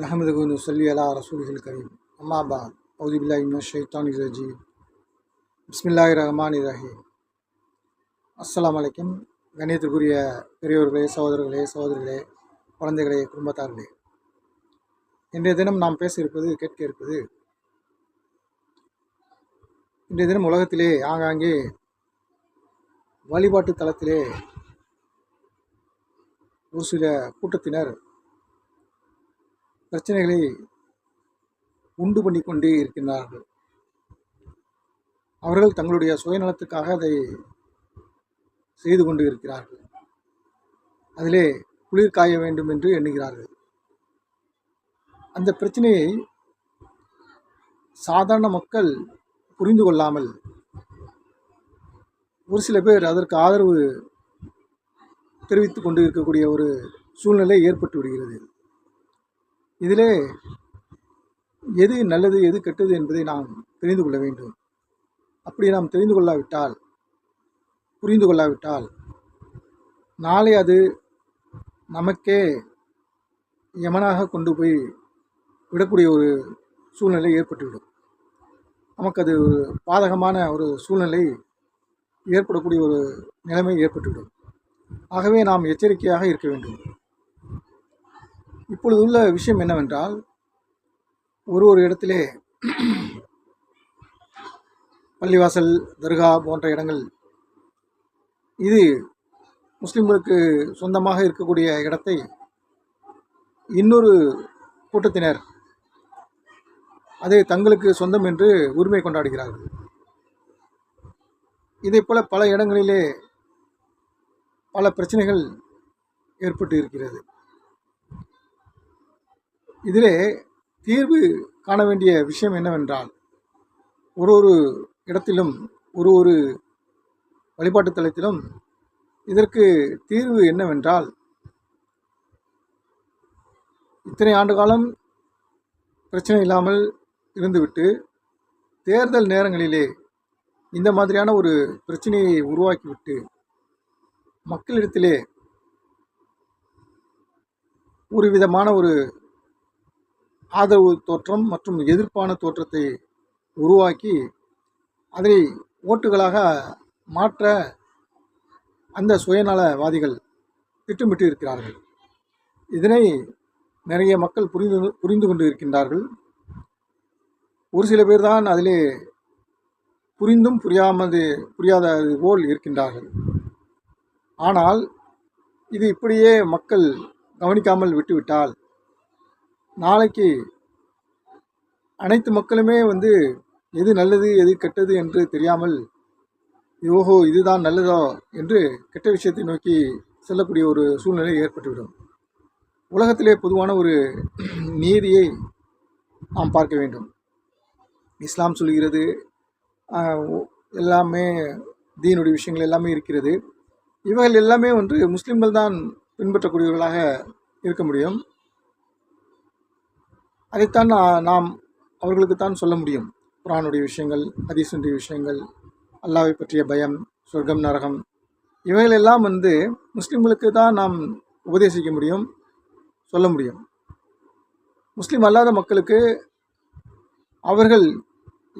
நஹமது சொல்லி அலா ரசூல்கள் கரீம் அம்மாபாத் அவுதிபில்லாஹிம் ஷைத்தான் ரஜீம் பிஸ்மில்லாஹி ரஹ்மான் இரஹீம் அஸ்லாம் வலைக்கம் கணியத்திற்குரிய பெரியோர்களே சகோதரர்களே சகோதரிகளே குழந்தைகளே குடும்பத்தார்களே. இன்றைய தினம் நாம் பேசியிருப்பது கேட்க இருப்பது இன்றைய தினம் உலகத்திலே ஆங்காங்கே வழிபாட்டு தளத்திலே ஒரு சில கூட்டத்தினர் பிரச்சனைகளை உண்டு பண்ணி கொண்டே இருக்கின்றார்கள். அவர்கள் தங்களுடைய சுயநலத்துக்காக அதை செய்து கொண்டு இருக்கிறார்கள். அதிலே குளிர் காய வேண்டும் என்று எண்ணுகிறார்கள். அந்த பிரச்சனையை சாதாரண மக்கள் புரிந்து கொள்ளாமல் ஒரு சில பேர் அதற்கு ஆதரவு தெரிவித்து கொண்டு இருக்கக்கூடிய ஒரு சூழ்நிலை ஏற்பட்டு விடுகிறது. இதிலே எது நல்லது எது கெட்டது என்பதை நாம் தெரிந்து கொள்ள வேண்டும். அப்படி நாம் தெரிந்து கொள்ளாவிட்டால் புரிந்து கொள்ளாவிட்டால் நாளை அது நமக்கே யமனாக கொண்டு போய் விடக்கூடிய ஒரு சூழ்நிலை ஏற்பட்டுவிடும். நமக்கு அது ஒரு பாதகமான ஒரு சூழ்நிலை ஏற்படக்கூடிய ஒரு நிலைமை ஏற்பட்டுவிடும். ஆகவே நாம் எச்சரிக்கையாக இருக்க வேண்டும். இப்பொழுது உள்ள விஷயம் என்னவென்றால் ஒரு ஒரு இடத்திலே பள்ளிவாசல் தர்கா போன்ற இடங்கள் இது முஸ்லிம்களுக்கு சொந்தமாக இருக்கக்கூடிய இடத்தை இன்னொரு கூட்டத்தினர் அதை தங்களுக்கு சொந்தம் என்று உரிமை கொண்டாடுகிறார்கள். இதே போல பல இடங்களிலே பல பிரச்சனைகள் ஏற்பட்டு இருக்கிறது. இதிலே தீர்வு காண வேண்டிய விஷயம் என்னவென்றால் ஒரு ஒரு இடத்திலும் ஒரு ஒரு வழிபாட்டு தலத்திலும் இதற்கு தீர்வு என்னவென்றால் இத்தனை ஆண்டு காலம் பிரச்சனை இல்லாமல் இருந்துவிட்டு தேர்தல் நேரங்களிலே இந்த மாதிரியான ஒரு பிரச்சனையை உருவாக்கிவிட்டு மக்களிடத்திலே ஒரு விதமான ஒரு ஆதரவு தோற்றம் மற்றும் எதிர்ப்பான தோற்றத்தை உருவாக்கி அதை ஓட்டுகளாக மாற்ற அந்த சுயநலவாதிகள் திட்டமிட்டு இருக்கிறார்கள். இதனை நிறைய மக்கள் புரிந்து புரிந்து கொண்டு இருக்கின்றார்கள் ஒரு சில பேர் தான் அதிலே புரிந்தும் புரியாமது புரியாத போல் இருக்கின்றார்கள். ஆனால் இது இப்படியே மக்கள் கவனிக்காமல் விட்டுவிட்டால் நாளைக்கு அனைத்து மக்களுமே வந்து எது நல்லது எது கெட்டது என்று தெரியாமல் ஓஹோ இதுதான் நல்லதோ? என்று கெட்ட விஷயத்தை நோக்கி செல்லக்கூடிய ஒரு சூழ்நிலை ஏற்பட்டுவிடும். உலகத்திலே பொதுவான ஒரு நீதியை நாம் பார்க்க வேண்டும். இஸ்லாம் சொல்கிறது எல்லாமே தீனுடைய விஷயங்கள் எல்லாமே இருக்கிறது. இவைகள் எல்லாமே வந்து முஸ்லீம்கள் தான் பின்பற்றக்கூடியவர்களாக இருக்க முடியும். அதைத்தான் நாம் அவர்களுக்குத்தான் சொல்ல முடியும். குரானுடைய விஷயங்கள் ஹதீஸுடைய விஷயங்கள் அல்லாவை பற்றிய பயம் சொர்க்கம் நரகம் இவைகளெல்லாம் வந்து முஸ்லீம்களுக்கு தான் நாம் உபதேசிக்க முடியும் சொல்ல முடியும். முஸ்லீம் அல்லாத மக்களுக்கு அவர்கள்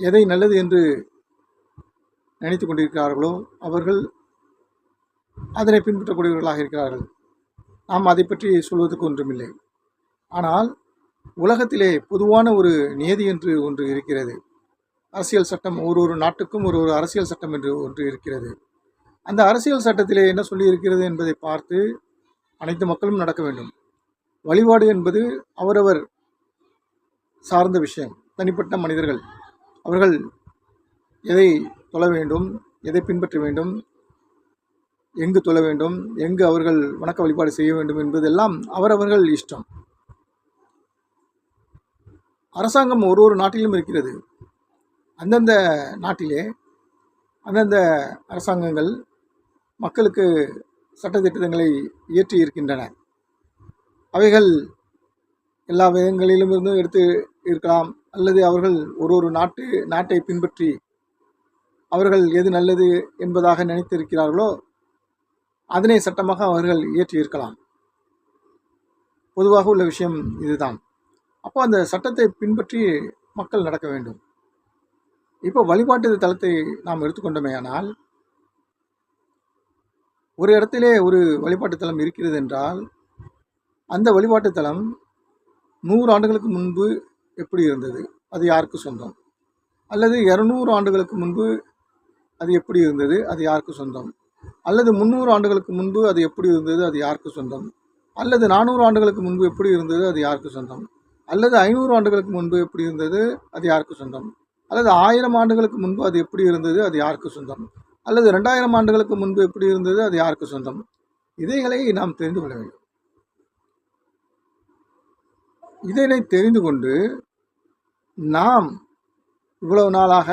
எதை நல்லது என்று நினைத்து கொண்டிருக்கிறார்களோ அவர்கள் அதனை பின்பற்றக்கூடியவர்களாக இருக்கிறார்கள். நாம் அதை பற்றி சொல்வதற்கு ஒன்றுமில்லை. ஆனால் உலகத்திலே பொதுவான ஒரு நியதி என்று ஒன்று இருக்கிறது. அரசியல் சட்டம் ஒரு ஒரு நாட்டுக்கும் ஒரு ஒரு அரசியல் சட்டம் என்று ஒன்று இருக்கிறது. அந்த அரசியல் சட்டத்திலே என்ன சொல்லி இருக்கிறது என்பதை பார்த்து அனைத்து மக்களும் நடக்க வேண்டும். வழிபாடு என்பது அவரவர் சார்ந்த விஷயம். தனிப்பட்ட மனிதர்கள். அவர்கள் எதை தொழ வேண்டும் எதை பின்பற்ற வேண்டும் எங்கு தொழ வேண்டும் எங்கு அவர்கள் வணக்க வழிபாடு செய்ய வேண்டும் என்பதெல்லாம் அவரவர்கள் இஷ்டம். அரசாங்கம் ஒரு ஒரு நாட்டிலும் இருக்கிறது. அந்தந்த நாட்டிலே அந்தந்த அரசாங்கங்கள் மக்களுக்கு சட்டத்திட்டங்களை இயற்றி இருக்கின்றன. அவைகள் எல்லா விதங்களிலும் இருந்தும் எடுத்து இருக்கலாம் அல்லது அவர்கள் ஒரு ஒரு நாட்டு நாட்டை பின்பற்றி அவர்கள் எது நல்லது என்பதாக நினைத்திருக்கிறார்களோ அதனை சட்டமாக அவர்கள் இயற்றி இருக்கலாம். பொதுவாக உள்ள விஷயம் இதுதான். அப்போ அந்த சட்டத்தை பின்பற்றி மக்கள் நடக்க வேண்டும். இப்போ வழிபாட்டு தலத்தை நாம் எடுத்துக்கொண்டோமே ஆனால் ஒரு இடத்திலே ஒரு வழிபாட்டு தலம் இருக்கிறது என்றால் அந்த வழிபாட்டு தலம் நூறு ஆண்டுகளுக்கு முன்பு எப்படி இருந்தது? அது யாருக்கு சொந்தம்? அல்லது இரநூறு ஆண்டுகளுக்கு முன்பு அது எப்படி இருந்தது? அது யாருக்கு சொந்தம்? அல்லது முந்நூறு ஆண்டுகளுக்கு முன்பு அது எப்படி இருந்தது? அது யாருக்கு சொந்தம்? அல்லது நானூறு ஆண்டுகளுக்கு முன்பு எப்படி இருந்தது? அது யாருக்கு சொந்தம்? அல்லது ஐநூறு ஆண்டுகளுக்கு முன்பு எப்படி இருந்தது? அது யாருக்கு சொந்தம்? அல்லது ஆயிரம் ஆண்டுகளுக்கு முன்பு அது எப்படி இருந்தது? அது யாருக்கு சொந்தம்? அல்லது ரெண்டாயிரம் ஆண்டுகளுக்கு முன்பு எப்படி இருந்தது? அது யாருக்கு சொந்தம்? இதைகளை நாம் தெரிந்து கொள்ள வேண்டும். இதனை தெரிந்து கொண்டு நாம் இவ்வளவு நாளாக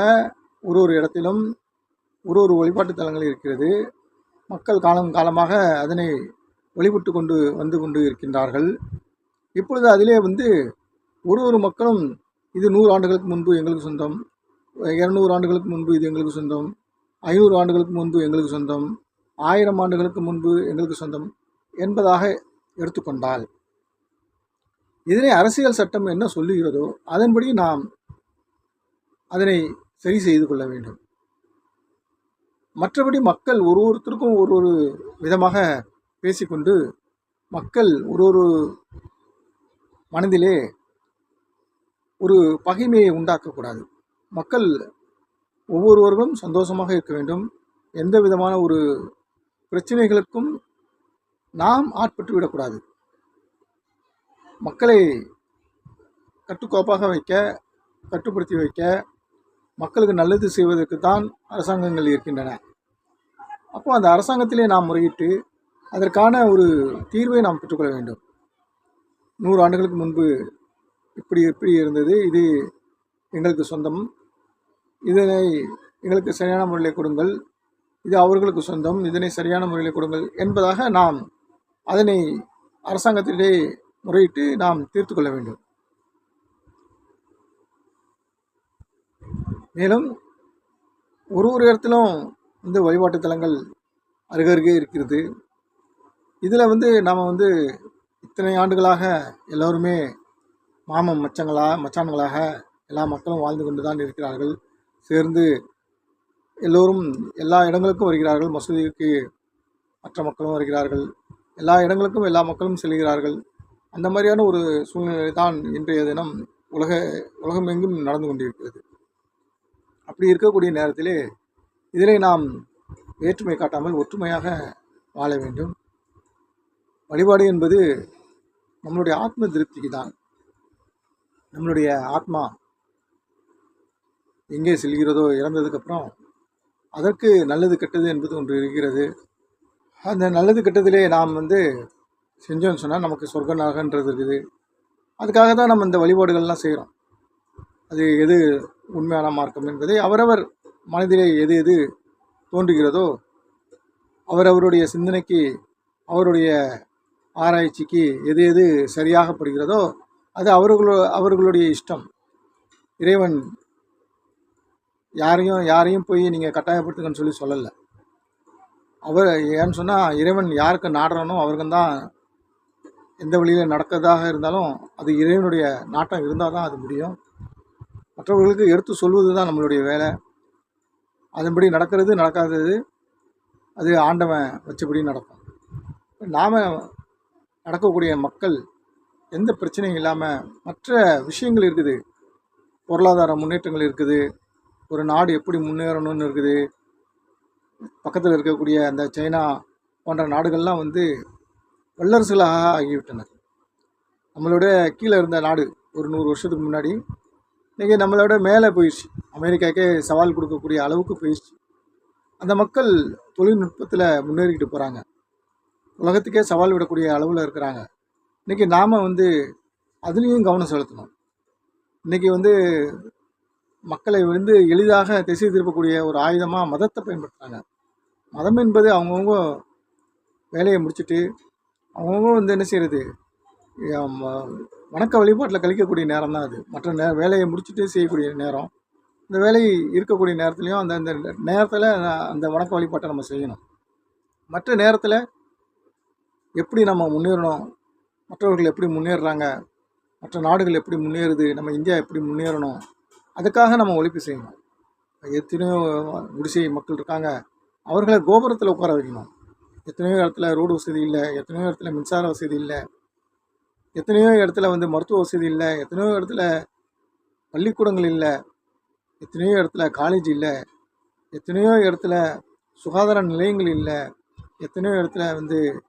ஒரு ஒரு இடத்திலும் ஒரு ஒரு வழிபாட்டு தலங்கள் இருக்கிறது. மக்கள் காலம் காலமாக அதனை வழிபட்டு கொண்டு வந்து கொண்டு இருக்கின்றார்கள். இப்பொழுது அதிலே வந்து ஒரு ஒரு மக்களும் இது நூறு ஆண்டுகளுக்கு முன்பு எங்களுக்கு சொந்தம் இரநூறு ஆண்டுகளுக்கு முன்பு இது எங்களுக்கு சொந்தம் ஐநூறு ஆண்டுகளுக்கு முன்பு எங்களுக்கு சொந்தம் ஆயிரம் ஆண்டுகளுக்கு முன்பு எங்களுக்கு சொந்தம் என்பதாக எடுத்துக்கொண்டால் இதனை அரசியல் சட்டம் என்ன சொல்லுகிறதோ அதன்படி நாம் அதனை சரி செய்து கொள்ள வேண்டும். மற்றபடி மக்கள் ஒரு ஒருத்தருக்கும் ஒரு ஒரு விதமாக பேசிக்கொண்டு மக்கள் ஒரு ஒரு மனதிலே ஒரு பகைமையை உண்டாக்கக்கூடாது. மக்கள் ஒவ்வொருவர்களும் சந்தோஷமாக இருக்க வேண்டும். எந்த விதமான ஒரு பிரச்சனைகளுக்கும் நாம் ஆட்பட்டு விடக்கூடாது. மக்களை கட்டுக்கோப்பாக வைக்க கட்டுப்படுத்தி வைக்க மக்களுக்கு நல்லது செய்வதற்கு தான் அரசாங்கங்கள் இருக்கின்றன. அப்போ அந்த அரசாங்கத்திலே நாம் முறையிட்டு அதற்கான ஒரு தீர்வை நாம் பெற்றுக்கொள்ள வேண்டும். நூறு ஆண்டுகளுக்கு முன்பு இப்படி எப்படி இருந்தது. இது எங்களுக்கு சொந்தம். இதனை எங்களுக்கு சரியான முறையில் கொடுங்கள். இது அவர்களுக்கு சொந்தம். இதனை சரியான முறையில் கொடுங்கள் என்பதாக நாம் அதனை அரசாங்கத்திலே முறையிட்டு நாம் தீர்த்து கொள்ள வேண்டும். மேலும் ஒரு ஒரு இடத்திலும் வந்து வழிபாட்டு தலங்கள் அருகருகே இருக்கிறது. இதில் வந்து நாம் வந்து இத்தனை ஆண்டுகளாக எல்லோருமே மாமன் மச்சங்களா மச்சான்களாக எல்லா மக்களும் வாழ்ந்து கொண்டு தான் இருக்கிறார்கள். சேர்ந்து எல்லோரும் எல்லா இடங்களுக்கும் வருகிறார்கள். மசூதிக்கு மற்ற மக்களும் வருகிறார்கள். எல்லா இடங்களுக்கும் எல்லா மக்களும் செல்கிறார்கள். அந்த மாதிரியான ஒரு சூழ்நிலை தான் இன்றைய தினம் உலக உலகமெங்கும் நடந்து கொண்டிருக்கிறது. அப்படி இருக்கக்கூடிய நேரத்திலே இதிலே நாம் வேற்றுமை காட்டாமல் ஒற்றுமையாக வாழ வேண்டும். வழிபாடு என்பது நம்மளுடைய ஆத்ம திருப்திக்கு தான் நம்மளுடைய ஆத்மா எங்கே செல்கிறதோ இறந்ததுக்கப்புறம் அதற்கு நல்லது கெட்டது என்பது ஒன்று இருக்கிறது. அந்த நல்லது கெட்டதிலே நாம் வந்து செஞ்சோம்னு சொன்னால் நமக்கு சொர்க்க நரகன்றது இருக்குது. அதுக்காக தான் நம்ம இந்த வழிபாடுகள்லாம் செய்கிறோம் அது எது உண்மையான மார்க்கம் என்பதை அவரவர் மனதிலே எது எது தோன்றுகிறதோ அவரவருடைய சிந்தனைக்கு அவருடைய ஆராய்ச்சிக்கு எது எது சரியாகப்படுகிறதோ அது அவர்களோ அவர்களுடைய இஷ்டம். இறைவன் யாரையும் யாரையும் போய் நீங்கள் கட்டாயப்படுத்துங்கன்னு சொல்லி சொல்லலை. அவர் ஏன்னு சொன்னால் இறைவன் யாருக்கு நாடுறானோ அவர்கள் தான் எந்த வழியில் நடக்கிறதாக இருந்தாலும் அது இறைவனுடைய நாட்டம் இருந்தால் தான் அது முடியும். மற்றவர்களுக்கு எடுத்து சொல்வது தான் நம்மளுடைய வேலை. அதன்படி நடக்கிறது நடக்காதது அது ஆண்டவன் வச்சபடி நடக்கும். நாம் நடக்கக்கூடிய மக்கள் எந்த பிரச்சனையும் இல்லாமல் மற்ற விஷயங்கள் இருக்குது. பொருளாதார முன்னேற்றங்கள் இருக்குது. ஒரு நாடு எப்படி முன்னேறணும்னு இருக்குது. பக்கத்தில் இருக்கக்கூடிய அந்த சைனா போன்ற நாடுகள்லாம் வந்து வல்லரசுகளாக ஆகிவிட்டனர் நம்மளோட கீழே இருந்த நாடு ஒரு நூறு வருஷத்துக்கு முன்னாடி இன்றைக்கி நம்மளோட மேலே போயிடுச்சு. அமெரிக்காக்கே சவால் கொடுக்கக்கூடிய அளவுக்கு போயிடுச்சு. அந்த மக்கள் தொழில்நுட்பத்தில் முன்னேறிக்கிட்டு போகிறாங்க உலகத்துக்கே சவால் விடக்கூடிய அளவில் இருக்கிறாங்க. இன்றைக்கி நாம் வந்து அதுலேயும் கவனம் செலுத்தணும். இன்றைக்கி வந்து மக்களை வந்து எளிதாக திசை திருப்பக்கூடிய ஒரு ஆயுதமாக மதத்தை பயன்படுத்துகிறாங்க மதம் என்பது அவங்கவுங்க வேலையை முடிச்சுட்டு அவங்கவுங்க வந்து என்ன செய்கிறது வணக்க வழிபாட்டில் கழிக்கக்கூடிய நேரம் தான் அது. மற்ற நே வேலையை முடிச்சுட்டு செய்யக்கூடிய நேரம். இந்த வேலை இருக்கக்கூடிய நேரத்துலையும் அந்த அந்த நேரத்தில் அந்த வணக்க வழிபாட்டை நம்ம செய்யணும். மற்ற நேரத்தில் எப்படி நம்ம முன்னேறணும்? மற்றவர்கள் எப்படி முன்னேறுறாங்க? மற்ற நாடுகள் எப்படி முன்னேறுது? நம்ம இந்தியா எப்படி முன்னேறணும்? அதுக்காக நம்ம ஒழிப்பு செய்யணும். எத்தனையோ குடிசை மக்கள் இருக்காங்க. அவர்களை கோபுரத்தில் உட்கார வைக்கணும். எத்தனையோ இடத்துல ரோடு வசதி இல்லை. எத்தனையோ இடத்துல மின்சார வசதி இல்லை. எத்தனையோ இடத்துல வந்து மருத்துவ வசதி இல்லை. எத்தனையோ இடத்துல பள்ளிக்கூடங்கள் இல்லை. எத்தனையோ இடத்துல காலேஜ் இல்லை. எத்தனையோ இடத்துல சுகாதார நிலையங்கள் இல்லை. எத்தனையோ இடத்துல வந்து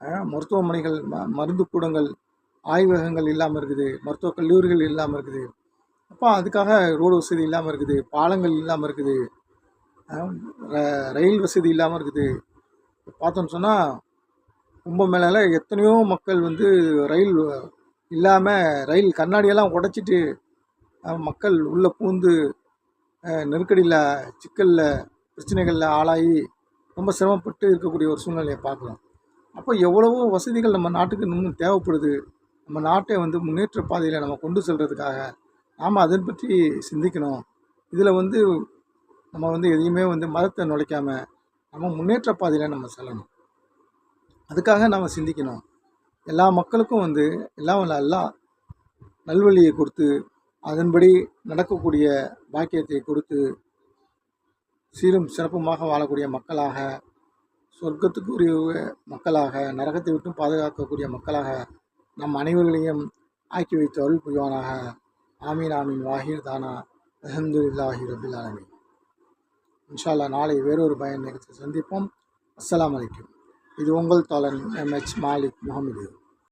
மருத்துவமனைகள் ம மருந்து கூடங்கள் ஆய்வகங்கள் இல்லாமல் இருக்குது மருத்துவக் கல்லூரிகள் இல்லாமல் இருக்குது. அப்போ அதுக்காக ரோடு வசதி இல்லாமல் இருக்குது பாலங்கள் இல்லாமல் இருக்குது. ர- ரயில் வசதி இல்லாமல் இருக்குது. பார்த்தோன்னு சொன்னால் கும்பமேளால எத்தனையோ மக்கள் வந்து ரயில் இல்லாமல் ரயில் கண்ணாடியெல்லாம் உடைச்சிட்டு மக்கள் உள்ளே பூந்து நெருக்கடியில் சிக்கலில் பிரச்சனைகளில் ஆளாகி ரொம்ப சிரமப்பட்டு இருக்கக்கூடிய ஒரு சூழ்நிலையை பார்க்கலாம். அப்போ எவ்வளவோ வசதிகள் நம்ம நாட்டுக்கு இன்னும் தேவைப்படுது. நம்ம நாட்டை வந்து முன்னேற்ற பாதையில் நம்ம கொண்டு செல்கிறதுக்காக நாம் அதன் பற்றி சிந்திக்கணும். இதில் வந்து நம்ம வந்து எதையுமே வந்து மதத்தை நுழைக்காமல் நம்ம முன்னேற்ற பாதையில் நம்ம செல்லணும். அதுக்காக நம்ம சிந்திக்கணும். எல்லா மக்களுக்கும் வந்து எல்லாம் வல்ல நல்வழியை கொடுத்து அதன்படி நடக்கக்கூடிய பாக்கியத்தை கொடுத்து சீரும் சிறப்புமாக வாழக்கூடிய மக்களாக சொர்க்கத்துக்குரிய மக்களாக நரகத்தை விட்டும் பாதுகாக்கக்கூடிய மக்களாக நம் அனைவர்களையும் ஆக்கி வைத்து அருள் புரிவானாக. ஆமீன் ஆமீன். வாஹிர் தானா. அஹமதுல்லாஹி ரபில் ஆலமீன். இன்ஷால்லா நாளை வேறொரு பயன் நிகழ்ச்சி சந்திப்போம். அஸ்லாம் அலைக்கும். இது உங்கள் தோழன் எம்ஹெச் மாலிக் முகமது.